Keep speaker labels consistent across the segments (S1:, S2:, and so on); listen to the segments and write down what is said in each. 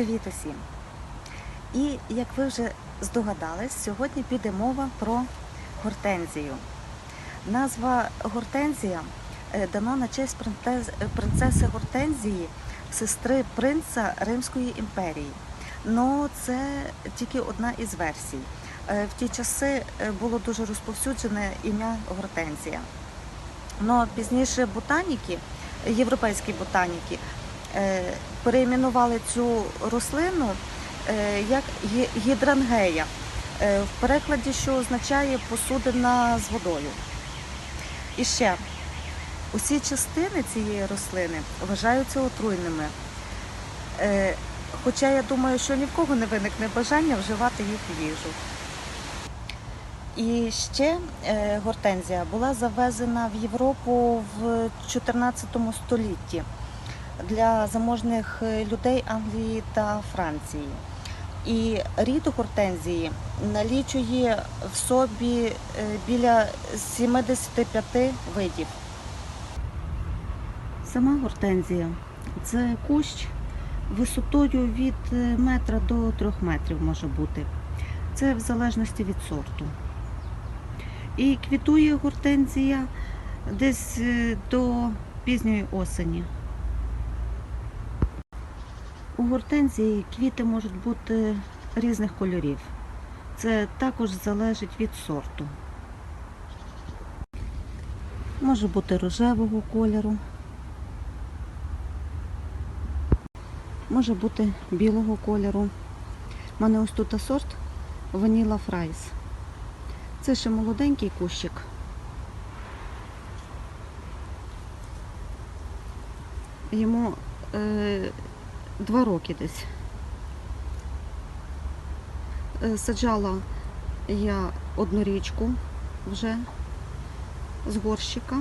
S1: Привіт усім! І як ви вже здогадались, сьогодні піде мова про гортензію. Назва гортензія е, дано на честь принцеси Гортензії, сестри принца Римської імперії. Ну, це тільки одна із версій. Е, В ті часи е, було дуже розповсюджене ім'я Гортензія. Но пізніше ботаніки, європейські ботаніки, перейменували цю рослину е, як гідрангея, е, в перекладі, що означає посудина з водою. І ще усі частини цієї рослини вважаються отруйними. Е, Хоча я думаю, що ні в кого не виникне бажання вживати їх в їжу. І ще е, гортензія була завезена в Європу в 14 столітті для заможних е, людей Англії та Франції. І рід гортензії налічує в собі е, біля 75 видів. Сама гортензія це кущ висотою від е, метра до трьох метрів може бути. Це в залежності від сорту. І квітує гортензія десь до пізньої осені. У гортензії квіти можуть бути різних кольорів. Це також залежить від сорту. Може бути рожевого кольору, може бути білого кольору. У мене ось тут сорт Vanilla Fries. Це ще молоденький кущик. Йому е, два роки десь. Е, Саджала я одну річку вже з горщика.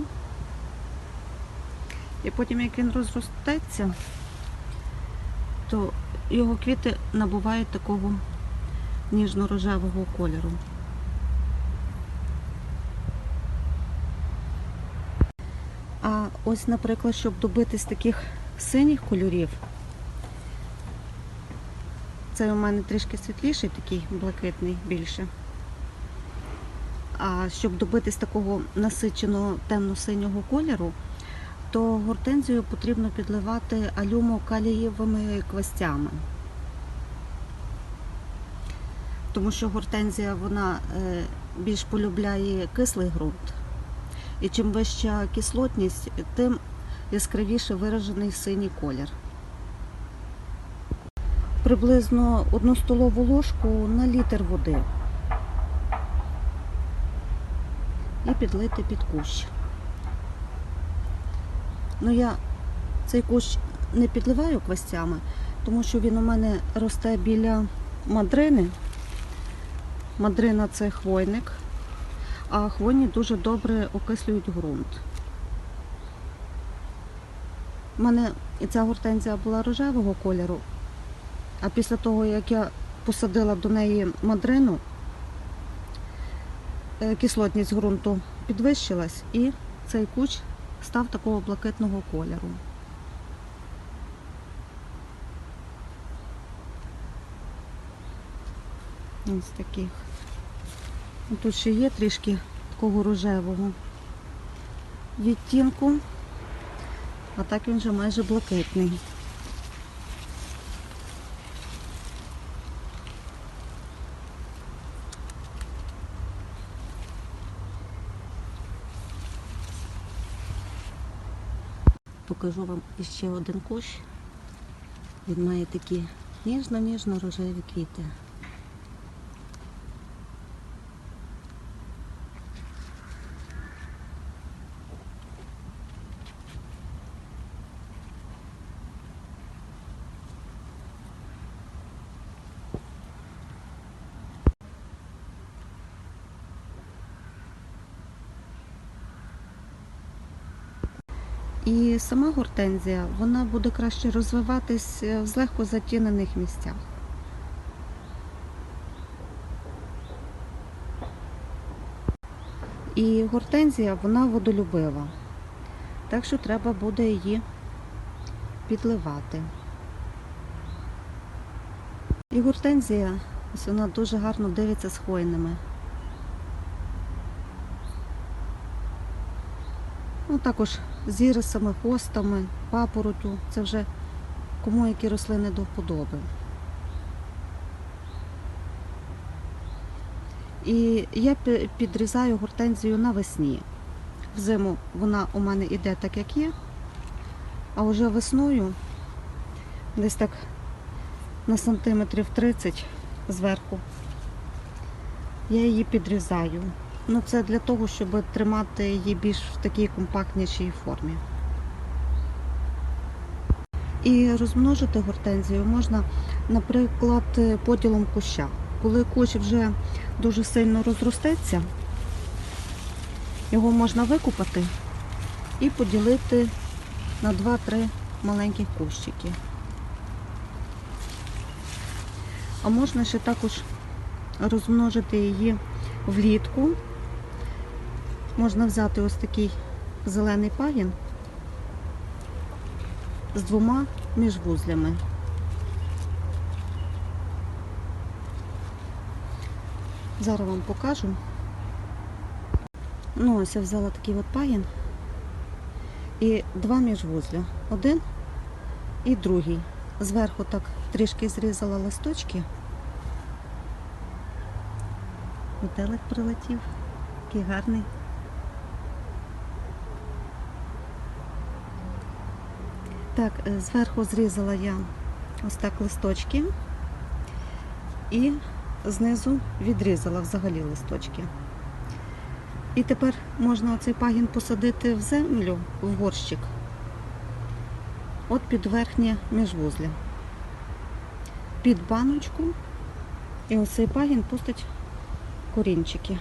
S1: І потім, як він розростеться, то його квіти набувають такого ніжно-рожевого кольору. А ось, наприклад, щоб добитись таких синіх кольорів, це у мене трішки світліший, такий блакитний більше. А щоб добитись такого насиченого темно-синього кольору, то гортензію потрібно підливати алюмо-калієвими квастями. Тому що гортензія вона е, більш полюбляє кислий ґрунт. І чим вища кислотність, тим яскравіше виражений синій колір. Приблизно одну столову ложку на літр води. І підлити під кущ. Ну я цей кущ не підливаю квастями, тому що він у мене росте біля мадрини. Мадрина це хвойник а хвойні дуже добре окислюють ґрунт. У мене ця гортензія була рожевого кольору, а після того, як я посадила до неї мадрину, е, кислотність ґрунту підвищилась і цей куч став такого блакитного кольору. Ось таких. Тут ще є трішки такого рожевого відтінку, а так він вже майже блакитний. Покажу вам іще один кущ. Він має такі ніжно-ніжно рожеві квіти. І сама гортензія вона буде краще розвиватись е, в злегко затінених місцях. І гортензія вона водолюбива, так що треба буде її підливати. І гортензія, ось вона дуже гарно дивиться з хвойними. Ну, також з ірисами, хостами, папоротю. Це вже кому які рослини до вподоби. І я підрізаю гортензію навесні. Взиму вона у мене йде так, як є, а вже весною десь так на сантиметрів 30 зверху. Я її підрізаю. Ну, це для того, щоб тримати її більш в такій компактнішій формі. І розмножити гортензію можна, наприклад, поділом куща. Коли кущ вже дуже сильно розростеться, його можна викопати і поділити на 2-3 маленьких кущики. А можна ще також розмножити її влітку. Можна взяти ось такий зелений пагін з двома міжвузлями. Зараз вам покажу. Ну, ось я взяла такий от пагін і два міжвузля. Один і другий. Зверху так трішки зрізала листочки. Метелик прилетів, який гарний. Так, е, зверху зрізала я ось так листочки і знизу відрізала взагалі листочки. І тепер можна оцей пагін посадити в землю, в горщик, от під верхнє міжвузля, під баночку, і ось цей пагін пустить корінчики.